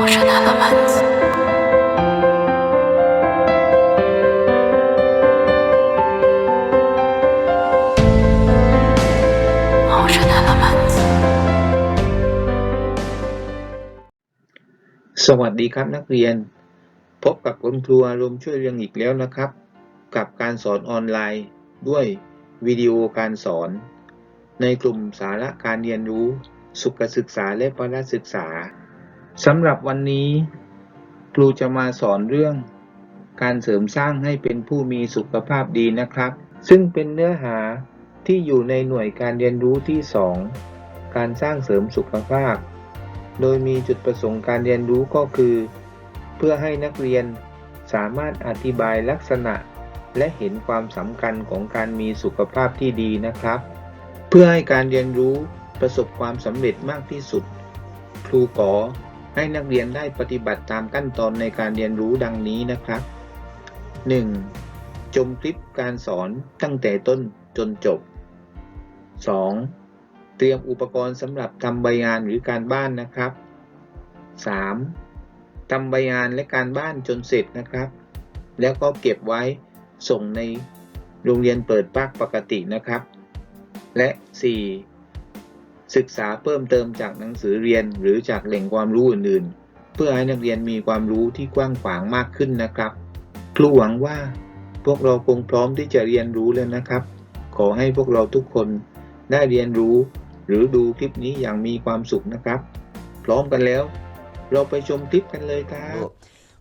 Ocean Elements. Ocean Elements. สวัสดีครับนักเรียน พบกับคุณครูอารมณ์ช่วยเรียนอีกแล้วนะครับ กับการสอนออนไลน์ด้วยวิดีโอการสอน ในกลุ่มสาระการเรียนรู้ สุขศึกษาและพละศึกษา สำหรับวันนี้ครูจะมาสอนเรื่อง การเสริมสร้างให้เป็นผู้มีสุขภาพดีนะครับ ซึ่งเป็นเนื้อหาที่อยู่ในหน่วยการเรียนรู้ที่ 2 การสร้างเสริมสุขภาพ โดยมีจุดประสงค์การเรียนรู้ก็คือ เพื่อให้นักเรียนสามารถอธิบายลักษณะ และเห็นความสำคัญของการมีสุขภาพที่ดีนะครับ เพื่อให้การเรียนรู้ประสบความสำเร็จมากที่สุด ครูขอ ให้นักเรียนได้ปฏิบัติตามขั้นตอนในการเรียนรู้ดังนี้นะครับ 1. ชมคลิปการสอนตั้งแต่ต้นจนจบ 2. เตรียมอุปกรณ์สำหรับทำใบงานหรือการบ้านนะครับ 3. ทำใบงานและการบ้านจนเสร็จนะครับ แล้วก็เก็บไว้ส่งในโรงเรียนเปิดภาคปกตินะครับ และ 4. ศึกษาเพิ่มเติมจากหนังสือเรียนหรือจากแหล่งความรู้อื่นๆ เพื่อให้นักเรียนมีความรู้ที่กว้างขวางมากขึ้นนะครับ ครูหวังว่าพวกเราคงพร้อมที่จะเรียนรู้แล้วนะครับ ขอให้พวกเราทุกคนได้เรียนรู้ หรือดูคลิปนี้อย่างมีความสุขนะครับ พร้อมกันแล้ว เราไปชมคลิปกันเลยครับ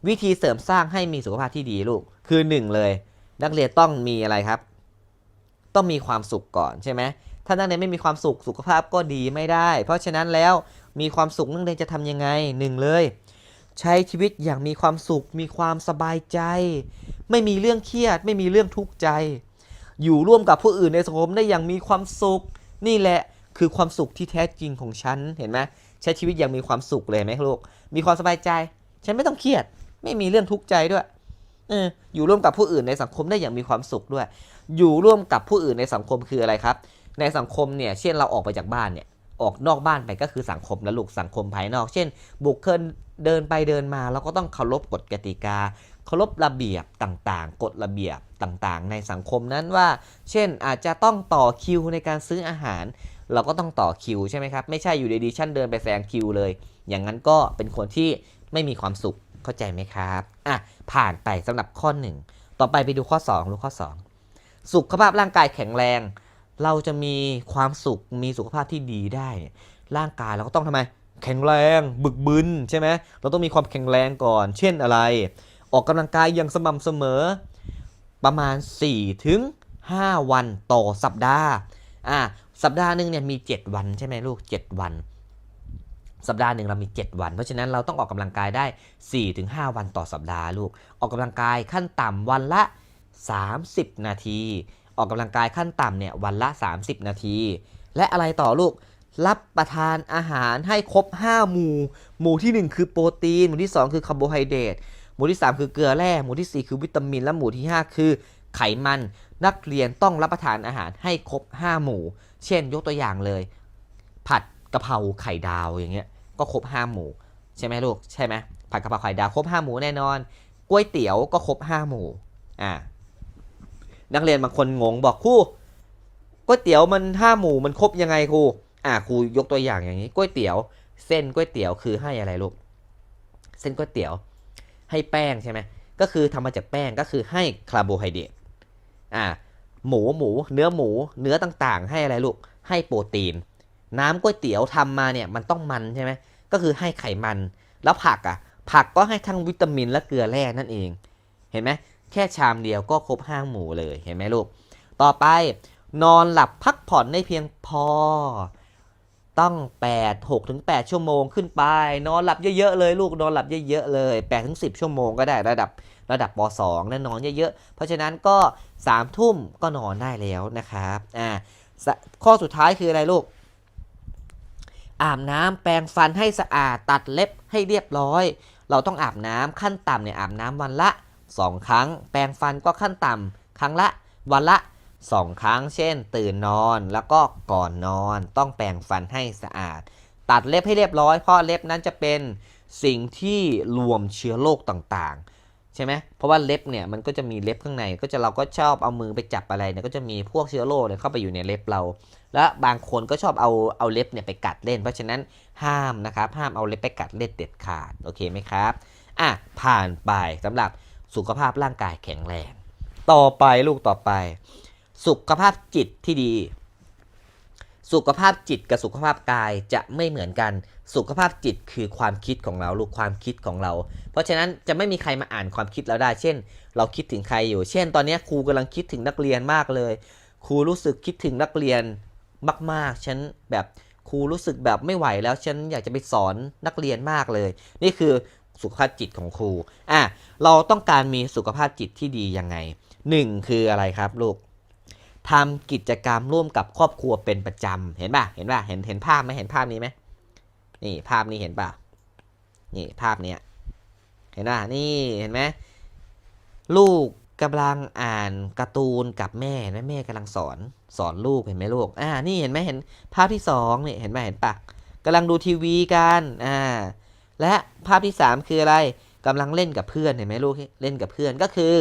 วิธีเสริมสร้างให้มีสุขภาพที่ดีลูก คือหนึ่งเลย นักเรียนต้องมีอะไรครับ ต้องมีความสุขก่อนใช่ไหม ถ้านักเรียนไม่มีความสุขสุขภาพก็ดีไม่ได้ เพราะฉะนั้นแล้วมีความสุขนักเรียนจะทำยังไงหนึ่งเลย ใช้ชีวิตอย่างมีความสุข มีความสบายใจ ไม่มีเรื่องเครียด ไม่มีเรื่องทุกข์ใจ อยู่ร่วมกับผู้อื่นในสังคมได้อย่างมีความสุข นี่แหละคือความสุขที่แท้จริงของฉันเห็นไหมใช้ชีวิตอย่างมีความสุขเลยไหมลูกมีความสบายใจ ฉันไม่ต้องเครียด ไม่มีเรื่องทุกข์ใจด้วยออยู่ร่วมกับผู้อื่นในสังคมได้อย่างมีความสุขด้วย อยู่ร่วมกับผู้อื่นในสังคมคืออะไรครับ ในสังคมเนี่ยเช่นเราออกไปจากบ้านเนี่ยออกนอกบ้านไปก็คือสังคมและลูกสังคมภายนอก เช่น บุคคลเดินไปเดินมาเราก็ต้องเคารพกฎกติกา เคารพระเบียบต่างๆ กฎระเบียบต่างๆ ในสังคมนั้นว่า เช่นอาจจะต้องต่อคิวในการซื้ออาหาร เราก็ต้องต่อคิวใช่ไหมครับไม่ใช่อยู่ดีๆฉันเดินไปแซงคิวเลย อย่างนั้นก็เป็นคนที่ไม่มีความสุขเข้าใจไหมครับอะผ่านไปสำหรับข้อ 1 ต่อไปไปดูข้อ2ดูข้อ 2 สุขภาพร่างกายแข็งแรง เราจะมีความสุขมีสุขภาพที่ดีได้ ร่างกายเราก็ต้องทำไม แข็งแรง บึกบึนใช่ไหมเราต้องมีความแข็งแรงก่อน เช่นอะไร ออกกำลังกายอย่างสม่ำเสมอ ประมาณ 4 ถึง 5 วันต่อสัปดาห์อะสัปดาห์หนึ่งเนี่ยมี 7 วันใช่ไหมลูก 7 วัน สัปดาห์หนึ่งเรามี 7 วัน เพราะฉะนั้นเราต้องออกกำลังกายได้ 4-5 วันต่อสัปดาห์ลูก ออกกำลังกายขั้นต่ำวันละ 30 นาที ออกกำลังกายขั้นต่ำเนี่ยวันละ 30 นาที และอะไรต่อลูกรับประทานอาหารให้ครบ 5 หมู่ หมู่ทีหนึ่1 คือโปรตีน หมู่ที่ 2 คือคาร์โบไฮเดรตหมู่ที่ 3 คือเกลือแร่หมู่ทีสี่ 4 คือวิตามิน และหมู่ที่ 5 คือไขมัน นักเรียนต้องรับประทานอาหารให้ครบ 5 หมู่ เช่นยกตัวอย่างเลย ผัดกะเพราไข่ดาวอย่างเงี้ยก็ครบ 5 หมู่ ใช่ไหมลูกใช่ไหมผัดกะเพราไข่ดาวครบ 5 หมู่แน่นอนก๋วยเตี๋ยวก็ครบ 5 หมู่อ่า นักเรียนบางคนงงบอกครูก๋วยเตี๋ยวมัน5หมู่มันครบยังไงครูอ่าครูยกตัวอย่างอย่างนี้ก๋วยเตี๋ยว เส้นก๋วยเตี๋ยวคือให้อะไรลูกเส้นก๋วยเตี๋ยว ให้แป้งใช่ไหมก็คือทำมาจากแป้งก็คือให้คาร์โบไฮเดรตอ่าหมูหมู เนื้อหมู เนื้อต่างๆ ให้อะไรลูกให้โปรตีน น้ำก๋วยเตี๋ยวทำมาเนี่ยมันต้องมันใช่ไหมก็คือให้ไขมัน แล้วผักอะ ผักก็ให้ทั้งวิตามินและเกลือแร่นั่นเอง เห็นไหม แค่ชามเดียวก็ครบห้างหมูเลยเห็นไหมลูก ต่อไปนอนหลับพักผ่อนได้เพียงพอ ต้อง 8 6ถึง8ชั่วโมงขึ้นไป นอนหลับเยอะๆเลยลูกนอนหลับเยอะๆเลย8ถึง10 ชั่วโมงก็ได้ระดับระดับป .2 นะนอนเยอะๆ เพราะฉะนั้นก็3ทุ่มก็นอนได้แล้วนะครับอ่าข้อสุดท้ายคืออะไรลูก อาบน้ำแปรงฟันให้สะอาดตัดเล็บให้เรียบร้อย เราต้องอาบน้ำขั้นต่ำเนี่ยอาบน้ำวันละ 2 ครั้ง แปรงฟันก็ขั้นต่ำครั้งละวันละ 2 ครั้ง เช่น ตื่นนอนแล้วก็ก่อนนอนต้องแปรงฟันให้สะอาด ตัดเล็บให้เรียบร้อยเพราะเล็บนั้นจะเป็นสิ่งที่รวมเชื้อโรคต่างๆ ใช่ไหมเพราะว่าเล็บเนี่ยมันก็จะมีเล็บข้างในก็จะเราก็ชอบเอามือไปจับอะไรเนี่ยก็จะมีพวกเชื้อโรคเนี่ยเข้าไปอยู่ในเล็บเรา และบางคนก็ชอบเอาเอาเล็บเนี่ยไปกัดเล่น เพราะฉะนั้นห้ามนะครับห้ามเอาเล็บไปกัดเล่นเด็ดขาดโอเคไหมครับอะผ่านไปสำหรับ สุขภาพร่างกายแข็งแรง ต่อไปลูกต่อไป สุขภาพจิตที่ดี สุขภาพจิตกับสุขภาพกายจะไม่เหมือนกัน สุขภาพจิตคือความคิดของเราลูกความคิดของเรา เพราะฉะนั้นจะไม่มีใครมาอ่านความคิดเราได้ เช่น เราคิดถึงใครอยู่ เช่น ตอนนี้ครูกำลังคิดถึงนักเรียนมากเลย ครูรู้สึกคิดถึงนักเรียนมากๆฉันแบบครูรู้สึกแบบไม่ไหวแล้วฉันอยากจะไปสอนนักเรียนมากเลย นี่คือ สุขภาพจิตของครูอะเราต้องการมีสุขภาพจิตที่ดียังไงหนึ่งคืออะไรครับลูกทำกิจกรรมร่วมกับครอบครัวเป็นประจำเห็นป่ะเห็นป่ะเห็นเห็นภาพไหมเห็นภาพนี้ไหมนี่ภาพนี้เห็นป่ะนี่ภาพเนี้ยเห็นป่ะนี่เห็นไหมลูกกำลังอ่านการ์ตูนกับแม่แม่แม่กำลังสอนสอนลูกเห็นไหมลูกอ่านี่เห็นไหมเห็นภาพที่สองนี่เห็นไหมเห็นปะกำลังดูทีวีกันอ่า และภาพที่สามคืออะไรกำลังเล่นกับเพื่อนเห็นไหมลูกเล่นกับเพื่อนก็คือ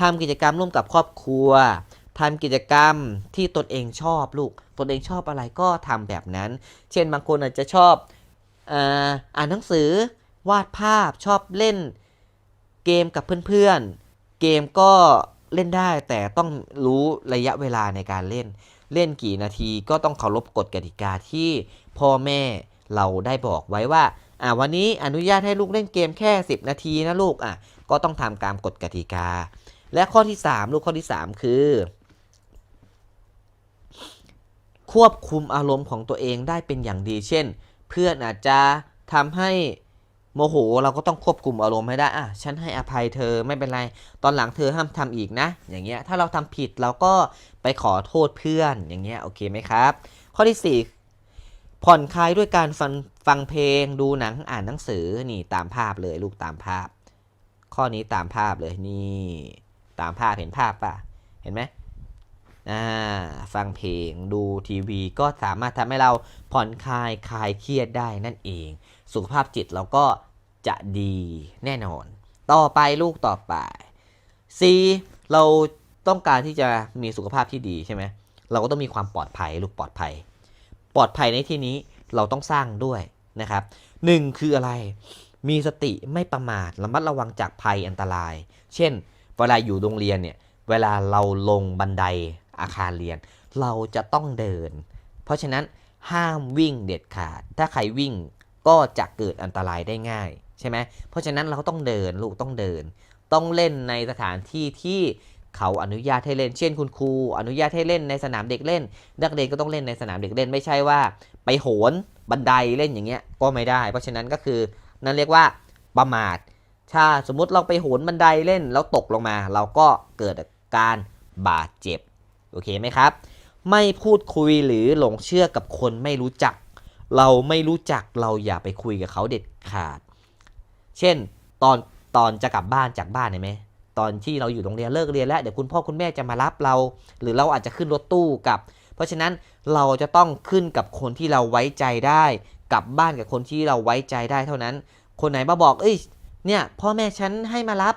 ทำกิจกรรมร่วมกับครอบครัวทำกิจกรรมที่ตนเองชอบลูกตนเองชอบอะไรก็ทำแบบนั้น เช่นบางคนอาจจะชอบอ่าอ่านหนังสือวาดภาพชอบเล่นเกมกับเพื่อนๆ เกมก็เล่นได้แต่ต้องรู้ระยะเวลาในการเล่น เล่นกี่นาทีก็ต้องเคารพกฎกติกาที่พ่อแม่เราได้บอกไว้ว่า อ่าวันนี้อนุญาตให้ลูกเล่นเกมแค่ 10 นาทีนะลูกอะก็ต้องทำตามกฎกติกา และข้อที่ 3 ลูกข้อที่ 3 คือ ควบคุมอารมณ์ของตัวเองได้เป็นอย่างดี เช่น เพื่อนอาจจะทำให้โมโหเราก็ต้องควบคุมอารมณ์ให้ได้ อะ ฉันให้อภัยเธอไม่เป็นไร ตอนหลังเธอห้ามทำอีกนะ อย่างเงี้ย ถ้าเราทำผิดเราก็ไปขอโทษเพื่อน อย่างเงี้ย โอเคไหมครับ ข้อที่ 4 ผ่อนคลายด้วยการฟังฟังเพลง ดูหนังอ่านหนังสือนี่ตามภาพเลยลูกตามภาพ ข้อนี้ตามภาพเลยนี่ตามภาพเห็นภาพป่ะเห็นไหมอ่าฟังเพลงดูทีวีก็สามารถทำให้เราผ่อนคลายคลายเครียดได้นั่นเอง สุขภาพจิตเราก็จะดีแน่นอน ต่อไปลูกต่อไป C เราต้องการที่จะมีสุขภาพที่ดีใช่ไหมเราก็ต้องมีความปลอดภัยลูกปลอดภัย ปลอดภัยในที่นี้เราต้องสร้างด้วยนะครับหนึ่งคืออะไร มีสติไม่ประมาทระมัดระวังจากภัยอันตราย เช่น เวลาอยู่โรงเรียนเนี่ย เวลาเราลงบันไดอาคารเรียน เราจะต้องเดิน เพราะฉะนั้นห้ามวิ่งเด็ดขาด ถ้าใครวิ่งก็จะเกิดอันตรายได้ง่ายใช่ไหมเพราะฉะนั้นเราต้องเดินลูกต้องเดิน ต้องเล่นในสถานที่ที่ เขาอนุญาตให้เล่น เช่นคุณครูอนุญาตให้เล่นในสนามเด็กเล่น นักเรียนก็ต้องเล่นในสนามเด็กเล่นไม่ใช่ว่า ไปโหนบันไดเล่นอย่างเงี้ยก็ไม่ได้ เพราะฉะนั้นก็คือนั่นเรียกว่าประมาทถ้าสมมุติเราไปโหนบันไดเล่นแล้วตกลงมา เราก็เกิดการบาดเจ็บโอเคไหมครับ ไม่พูดคุยหรือหลงเชื่อกับคนไม่รู้จัก เราไม่รู้จักเราอย่าไปคุยกับเขาเด็ดขาด เช่นตอนตอนจะกลับบ้านจากบ้านเห็นไหม ตอนที่เราอยู่โรงเรียนเลิกเรียนแล้วเดี๋ยวคุณพ่อคุณแม่จะมารับเรา หรือเราอาจจะขึ้นรถตู้กับ เพราะฉะนั้นเราจะต้องขึ้นกับคนที่เราไว้ใจได้กลับบ้านกับคนที่เราไว้ใจได้เท่านั้น คนไหนมาบอก เอ้ย เนี่ยพ่อแม่ฉันให้มารับ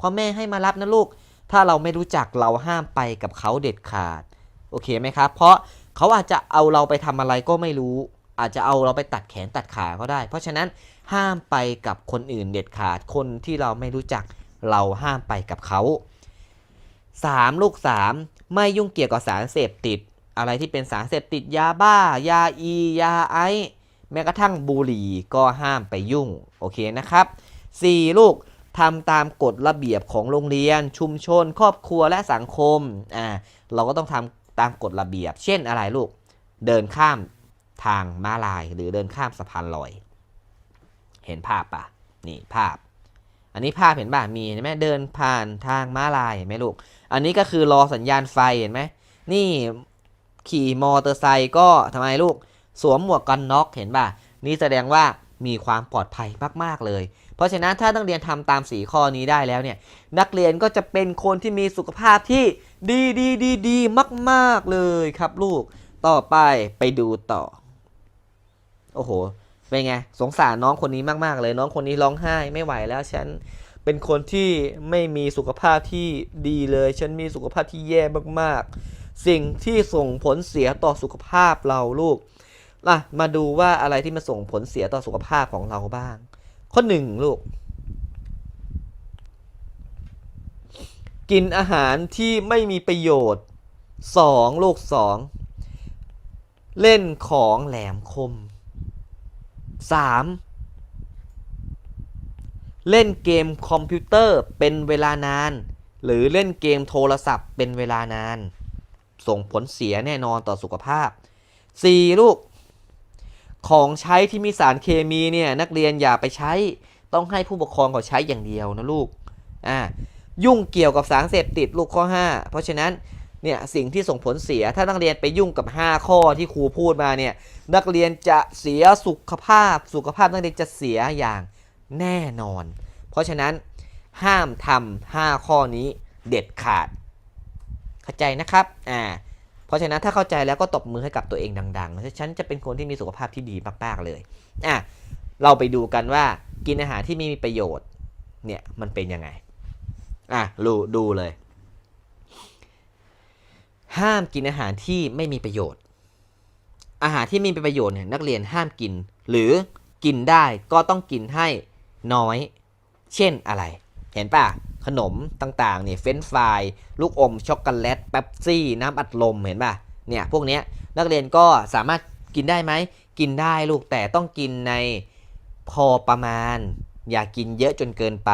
พ่อแม่ให้มารับนะลูก ถ้าเราไม่รู้จักเราห้ามไปกับเขาเด็ดขาด โอเคไหมครับ เพราะเขาอาจจะเอาเราไปทำอะไรก็ไม่รู้ อาจจะเอาเราไปตัดแขนตัดขาก็ได้ เพราะฉะนั้นห้ามไปกับคนอื่นเด็ดขาด คนที่เราไม่รู้จัก เราห้ามไปกับเขา 3. ลูก 3 ไม่ยุ่งเกี่ยวกับสารเสพติด อะไรที่เป็นสารเสพติดยาบ้า ยาอี ยาไอแม้กระทั่งบุหรี่ก็ห้ามไปยุ่ง โอเคนะครับ 4. ลูกทำตามกฎระเบียบของโรงเรียน ชุมชน ครอบครัวและสังคมอ่าเราก็ต้องทำตามกฎระเบียบ เช่นอะไรลูก เดินข้ามทางม้าลายหรือเดินข้ามสะพานลอย เห็นภาพปะนี่ภาพ อันนี้ภาพเห็นป่ะมีเห็นไหมเดินผ่านทางม้าลายเห็นไหมลูก อันนี้ก็คือรอสัญญาณไฟเห็นไหมนี่ขี่มอเตอร์ไซค์ก็ทำไมลูก สวมหมวกกันน็อกเห็นป่ะ นี่แสดงว่ามีความปลอดภัยมาก ๆ เลย เพราะฉะนั้นถ้านักเรียนทำตามสีข้อนี้ได้แล้วเนี่ย นักเรียนก็จะเป็นคนที่มีสุขภาพที่ดีดีดีดีมาก ๆ เลยครับลูก ต่อไปไปดูต่อ โอ้โห เป็นไงสงสารน้องคนนี้มากๆ เลยน้องคนนี้ร้องไห้ไม่ไหวแล้วฉันเป็นคนที่ไม่มีสุขภาพที่ดีเลย ฉันมีสุขภาพที่แย่มากๆ สิ่งที่ส่งผลเสียต่อสุขภาพเราลูกล่ะมาดูว่าอะไรที่มันส่งผลเสียต่อสุขภาพของเราบ้าง ข้อหนึ่งลูก กินอาหารที่ไม่มีประโยชน์สองลูกสองเล่นของแหลมคม สามเล่นเกมคอมพิวเตอร์เป็นเวลานาน หรือเล่นเกมโทรศัพท์เป็นเวลานาน ส่งผลเสียแน่นอนต่อสุขภาพ 4. ลูก ของใช้ที่มีสารเคมีเนี่ยนักเรียนอย่าไปใช้ ต้องให้ผู้ปกครองเขาใช้อย่างเดียวนะลูกอ่ายุ่งเกี่ยวกับสารเสพติดลูกข้อ 5 เพราะฉะนั้น เนี่ยสิ่งที่ส่งผลเสียถ้านักเรียนไปยุ่งกับ 5 ข้อที่ครูพูดมาเนี่ยนักเรียนจะเสียสุขภาพ สุขภาพนักเรียนจะเสียอย่างแน่นอน เพราะฉะนั้นห้ามทำ5ข้อนี้เด็ดขาด เข้าใจนะครับอ่าเพราะฉะนั้นถ้าเข้าใจแล้วก็ตบมือให้กับตัวเองดังๆฉันจะเป็นคนที่มีสุขภาพที่ดีมากๆเลยอะเราไปดูกันว่ากินอาหารที่ไม่มีประโยชน์เนี่ยมันเป็นยังไงอะดูดูเลย ห้ามกินอาหารที่ไม่มีประโยชน์ อาหารที่ไม่มีประโยชน์เนี่ยนักเรียนห้ามกิน หรือกินได้ก็ต้องกินให้น้อย เช่นอะไร เห็นป่ะ ขนมต่างๆเนี่ยเฟรนช์ฟรายลูกอมช็อกโกแลตเป๊ปซี่น้ำอัดลมเห็นป่ะเนี่ยพวกเนี้ยนักเรียนก็สามารถกินได้ไหมกินได้ลูกแต่ต้องกินในพอประมาณ อย่ากินเยอะจนเกินไป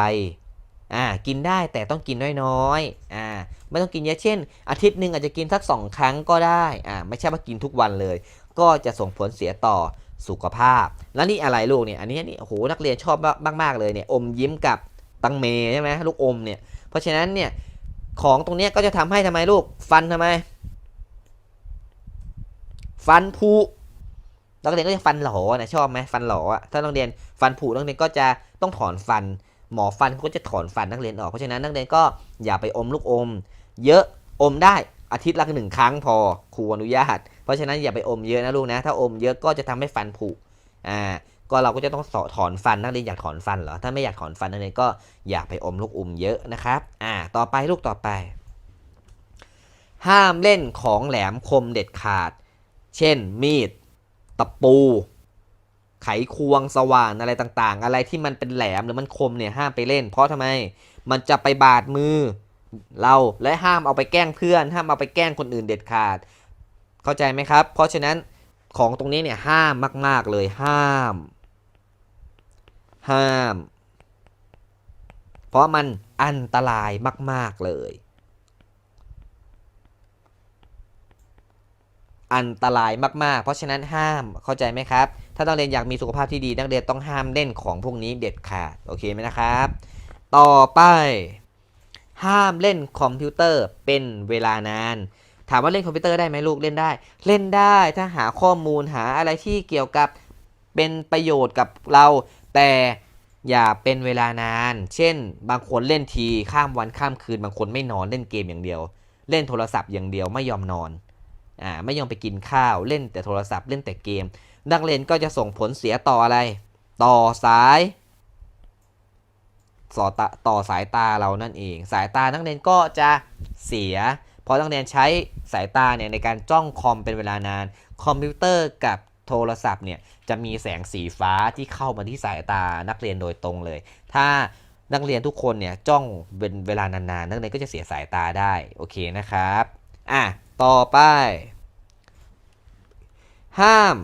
อ่ากินได้แต่ต้องกินน้อยๆอ่าไม่ต้องกินเยอะเช่น อาทิตย์หนึ่งอาจจะกินสักสองครั้งก็ได้อ่าไม่ใช่ว่ากินทุกวันเลย ก็จะส่งผลเสียต่อสุขภาพ แล้วนี่อะไรลูกเนี่ยอันนี้นี่โอ้โหนักเรียนชอบมากๆเลยเนี่ยอมยิ้มกับตังเมใช่ไหมลูกอมเนี่ยเพราะฉะนั้นเนี่ยของตรงนี้ก็จะทำให้ทำไมลูกฟันทำไม ฟันผุนักเรียนก็จะฟันหลอนะชอบไหมฟันหลออะถ้านักเรียนฟันผุนักเรียนก็จะต้องถอนฟัน หมอฟันเขาก็จะถอนฟันนักเรียนออก เพราะฉะนั้นนักเรียนก็อย่าไปอมลูกอม เยอะอมได้อาทิตย์ละหนึ่งครั้งพอครูอนุญาต เพราะฉะนั้นอย่าไปอมเยอะนะลูกนะ ถ้าอมเยอะก็จะทำให้ฟันผุอ่าก็เราก็จะต้องสอถอนฟันนักเรียนอยากถอนฟันเหรอถ้าไม่อยากถอนฟันนักเรียนก็อย่าไปอมลูกอมเยอะนะครับอ่าต่อไปลูกต่อไป ห้ามเล่นของแหลมคมเด็ดขาด เช่นมีด ตะปู ไขควงสว่านอะไรต่างๆ อะไรที่มันเป็นแหลมหรือมันคมเนี่ยห้ามไปเล่น เพราะทำไมมันจะไปบาดมือ เราและห้ามเอาไปแกล้งเพื่อน ห้ามเอาไปแกล้งคนอื่นเด็ดขาด เข้าใจไหมครับ เพราะฉะนั้นของตรงนี้เนี่ยห้ามมาก ๆเลยห้าม ห้าม เพราะมันอันตรายมาก ๆเลย อันตรายมาก ๆ เพราะฉะนั้นห้ามเข้าใจไหมครับ ถ้านักเรียนอยากมีสุขภาพที่ดี นักเรียนต้องห้ามเล่นของพวกนี้เด็ดขาดโอเคไหมนะครับ ต่อไป ห้ามเล่นคอมพิวเตอร์เป็นเวลานาน ถามว่าเล่นคอมพิวเตอร์ได้ไหมลูกเล่นได้ เล่นได้ถ้าหาข้อมูลหาอะไรที่เกี่ยวกับเป็นประโยชน์กับเรา แต่อย่าเป็นเวลานาน เช่น บางคนเล่นทีข้ามวันข้ามคืน บางคนไม่นอนเล่นเกมอย่างเดียว เล่นโทรศัพท์อย่างเดียวไม่ยอมนอนอ่าไม่ยอมไปกินข้าวเล่นแต่โทรศัพท์เล่นแต่เกม นักเรียนก็จะส่งผลเสียต่ออะไร ต่อสายต่อตาต่อสายตาเรานั่นเอง สายตานักเรียนก็จะเสีย เพราะนักเรียนใช้สายตาเนี่ยในการจ้องคอมเป็นเวลานาน คอมพิวเตอร์กับโทรศัพท์เนี่ยจะมีแสงสีฟ้าที่เข้ามาที่สายตานักเรียนโดยตรงเลย ถ้านักเรียนทุกคนเนี่ยจ้องเป็นเวลานานๆ นักเรียนก็จะเสียสายตาได้ โอเคนะครับ อะ ต่อไป ห้าม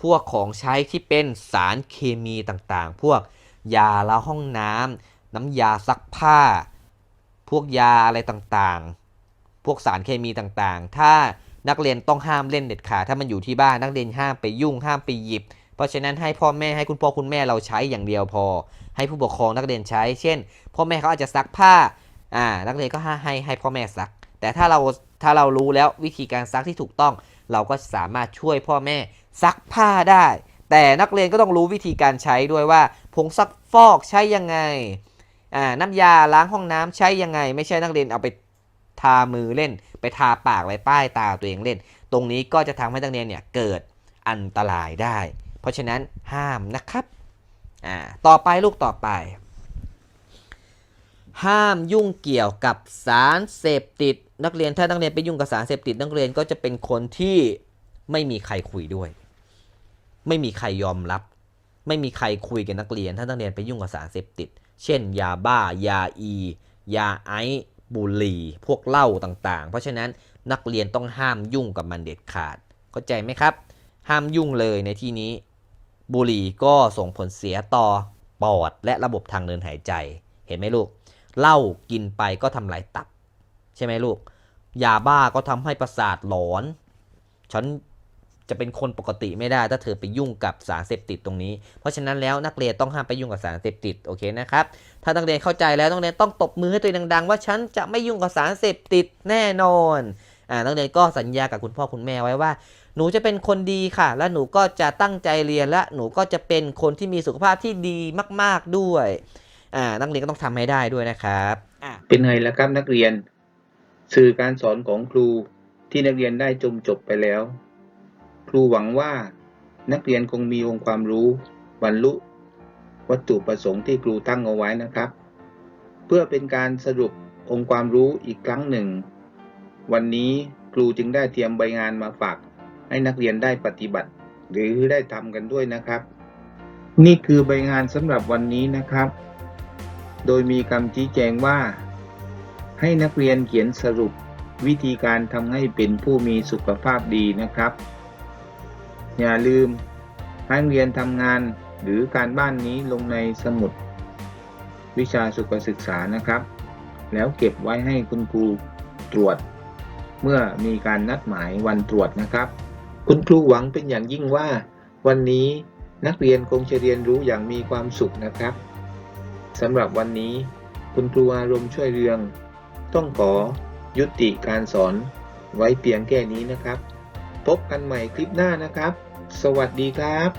พวกของใช้ที่เป็นสารเคมีต่างๆ พวกยาละห้องน้ำน้ำยาซักผ้า พวกยาอะไรต่างๆ พวกสารเคมีต่างๆ ถ้านักเรียนต้องห้ามเล่นเด็ดขาดถ้ามันอยู่ที่บ้านนักเรียนห้ามไปยุ่งห้ามไปหยิบ เพราะฉะนั้นให้พ่อแม่ให้คุณพ่อคุณแม่เราใช้อย่างเดียวพอ ให้ผู้ปกครองนักเรียนใช้ เช่น พ่อแม่เขาอาจจะซักผ้าอ่านักเรียนก็ให้ให้พ่อแม่ซัก แต่ถ้าเราถ้าเรารู้แล้ววิธีการซักที่ถูกต้อง เราก็สามารถช่วยพ่อแม่ ซักผ้าได้ แต่นักเรียนก็ต้องรู้วิธีการใช้ด้วยว่า ผงซักฟอกใช้ยังไงอ่าน้ำยาล้างห้องน้ำใช้ยังไง ไม่ใช่นักเรียนเอาไปทามือเล่น ไปทาปากไว้ป้ายตาตัวเองเล่น ตรงนี้ก็จะทำให้นักเรียนเนี่ยเกิดอันตรายได้ เพราะฉะนั้นห้ามนะครับอ่าต่อไปลูกต่อไป ห้ามยุ่งเกี่ยวกับสารเสพติด นักเรียนถ้านักเรียนไปยุ่งกับสารเสพติด นักเรียนก็จะเป็นคนที่ไม่มีใครคุยด้วย ไม่มีใครยอมรับ ไม่มีใครคุยกับนักเรียน ถ้านักเรียนไปยุ่งกับสารเสพติด เช่น ยาบ้า ยาอี ยาไอซ์บุหรี่ พวกเหล้าต่างๆ เพราะฉะนั้นนักเรียนต้องห้ามยุ่งกับมันเด็ดขาด เข้าใจไหมครับ ห้ามยุ่งเลยในที่นี้ บุหรี่ก็ส่งผลเสียต่อปอดและระบบทางเดินหายใจ เห็นไหมลูก เหล้ากินไปก็ทำลายตับ ใช่ไหมลูก ยาบ้าก็ทำให้ประสาทหลอน ฉัน จะเป็นคนปกติไม่ได้ถ้าเธอไปยุ่งกับสารเสพติดตรงนี้ เพราะฉะนั้นแล้วนักเรียนต้องห้ามไปยุ่งกับสารเสพติดโอเคนะครับถ้านักเรียนเข้าใจแล้วนักเรียนต้องตบมือให้ตัวเองดัง ๆ ว่าฉันจะไม่ยุ่งกับสารเสพติดแน่นอนอ่านักเรียนก็สัญญากับคุณพ่อคุณแม่ไว้ว่า หนูจะเป็นคนดีค่ะ และหนูก็จะตั้งใจเรียนและหนูก็จะเป็นคนที่มีสุขภาพที่ดีมาก ๆด้วยอ่านักเรียนก็ต้องทำให้ได้ด้วยนะครับเป็นไงล่ะครับนักเรียน สื่อการสอนของครูที่นักเรียนได้จมจบไปแล้ว ครูหวังว่านักเรียนคงมีองค์ความรู้บรรลุวัตถุประสงค์ที่ครูตั้งเอาไว้นะครับ เพื่อเป็นการสรุปองค์ความรู้อีกครั้งหนึ่ง วันนี้ครูจึงได้เตรียมใบงานมาฝาก ให้นักเรียนได้ปฏิบัติ หรือได้ทำกันด้วยนะครับ นี่คือใบงานสำหรับวันนี้นะครับ โดยมีคำชี้แจงว่า ให้นักเรียนเขียนสรุปวิธีการทำให้เป็นผู้มีสุขภาพดีนะครับ อย่าลืมให้นักเรียนทำงานหรือการบ้านนี้ลงในสมุด วิชาสุขศึกษานะครับ แล้วเก็บไว้ให้คุณครูตรวจ เมื่อมีการนัดหมายวันตรวจนะครับ คุณครูหวังเป็นอย่างยิ่งว่า วันนี้นักเรียนคงจะเรียนรู้อย่างมีความสุขนะครับสำหรับวันนี้ คุณครูอารมณ์ช่วยเรือง ต้องขอยุติการสอนไว้เพียงแค่นี้นะครับ พบกันใหม่คลิปหน้านะครับ สวัสดีครับ